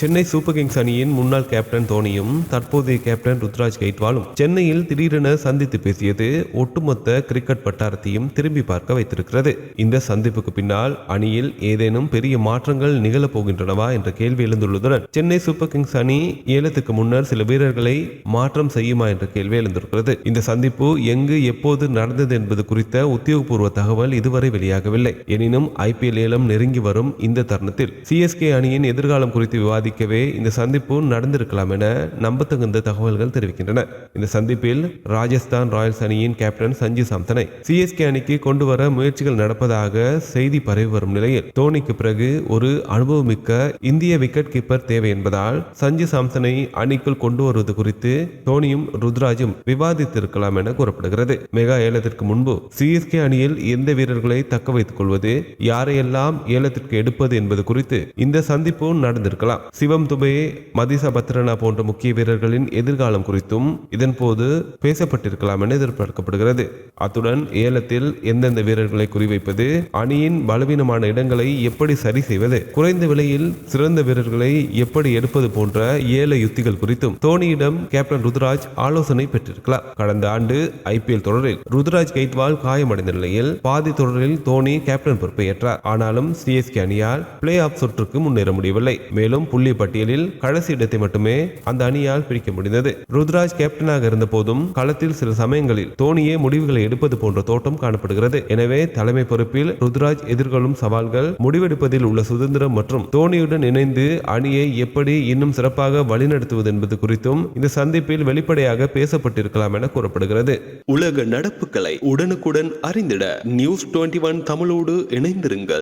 Chennai super Kings அணியின் முன்னாள் captain தோனியும் தற்போதைய கேப்டன் ருத்ராஜ் கெய்ட்வாலும் சென்னையில் திடீரென சந்தித்து பேசியது ஒட்டுமொத்த கிரிக்கெட் வட்டாரத்தையும் திரும்பி பார்க்க வைத்திருக்கிறது. இந்த சந்திப்புக்கு பின்னால் அணியில் ஏதேனும் பெரிய மாற்றங்கள் நிகழப் போகின்றனவா என்ற கேள்வி எழுந்துள்ளதுடன் சென்னை சூப்பர் கிங்ஸ் அணி ஏலத்துக்கு முன்னர் சில வீரர்களை மாற்றம் செய்யுமா என்ற கேள்வி எழுந்திருக்கிறது. இந்த சந்திப்பு எங்கு எப்போது நடந்தது என்பது குறித்த உத்தியோகபூர்வ தகவல் இதுவரை வெளியாகவில்லை. எனினும் ஐபிஎல் ஏலம் நெருங்கி வரும் இந்த தருணத்தில் சிஎஸ்கே அணியின் எதிர்காலம் குறித்து விவாதி பாதிக்கவே இந்த சந்திப்பு நடந்திருக்கலாம் என நம்பத்தகுந்த தகவல்கள் தெரிவிக்கின்றன. இந்த சந்திப்பில் ராஜஸ்தான் ராயல்ஸ் அணியின் கேப்டன் சஞ்சு சாம்சனை சிஎஸ்கே அணிக்கு கொண்டு வர முயற்சிகள் நடப்பதாக செய்தி பரவி வரும் நிலையில் தோனிக்கு பிறகு ஒரு அனுபவமிக்க இந்திய விக்கெட் கீப்பர் தேவை என்பதால் சஞ்சு சாம்சனை அணிக்குள் கொண்டு வருவது குறித்து தோனியும் ருத்ராஜும் விவாதித்திருக்கலாம் என கூறப்படுகிறது. மெகா ஏலத்திற்கு முன்பு சிஎஸ்கே அணியில் எந்த வீரர்களை தக்க வைத்துக் கொள்வது யாரையெல்லாம் ஏலத்திற்கு எடுப்பது என்பது குறித்து இந்த சந்திப்பு நடந்திருக்கலாம். சிவம் துபே மதிச பத்ரனா போன்ற முக்கிய வீரர்களின் எதிர்காலம் குறித்தும் இதன் போது பேசப்பட்டிருக்கலாம் என எதிர்பார்க்கப்படுகிறது. அத்துடன் ஏலத்தில் எந்தெந்த வீரர்களை குறிவைப்பது அணியின் பலவீனமான இடங்களை எப்படி சரி செய்வது குறைந்த விலையில் சிறந்த வீரர்களை எப்படி எடுப்பது போன்ற ஏல யுத்திகள் குறித்தும் தோனியிடம் கேப்டன் ருத்ராஜ் ஆலோசனை பெற்றிருக்கலாம். கடந்த ஆண்டு ஐபிஎல் தொடரில் ருத்ராஜ் கெய்த்வால் காயமடைந்த நிலையில் பாதி தொடரில் தோனி கேப்டன் பொறுப்பை ஏற்றார் ஆனாலும் சிஎஸ்கே அணியால் பிளே ஆஃப் சுற்றுக்கு முன்னேற முடியவில்லை. மேலும் புள்ளி புள்ளி பட்டியலில் கடைசி இடத்தை மட்டுமே அந்த அணியால் பிடிக்க முடிந்தது. ருத்ராஜ் கேப்டனாக இருந்த போதும் களத்தில் சில சமயங்களில் தோனியே முடிவுகளை எடுப்பது போன்ற தோட்டம் காணப்படுகிறது. எனவே தலைமை பொறுப்பில் ருத்ராஜ் எதிர்கொள்ளும் சவால்கள் முடிவெடுப்பதில் உள்ள சுதந்திரம் மற்றும் தோனியுடன் இணைந்து அணியை எப்படி இன்னும் சிறப்பாக வழிநடத்துவது என்பது குறித்தும் இந்த சந்திப்பில் வெளிப்படையாக பேசப்பட்டிருக்கலாம் என கூறப்படுகிறது. உலக நடப்புகளை உடனுக்குடன் அறிந்திட நியூஸ் டுவெண்ட்டி ஒன் தமிழோடு இணைந்திருங்கள்.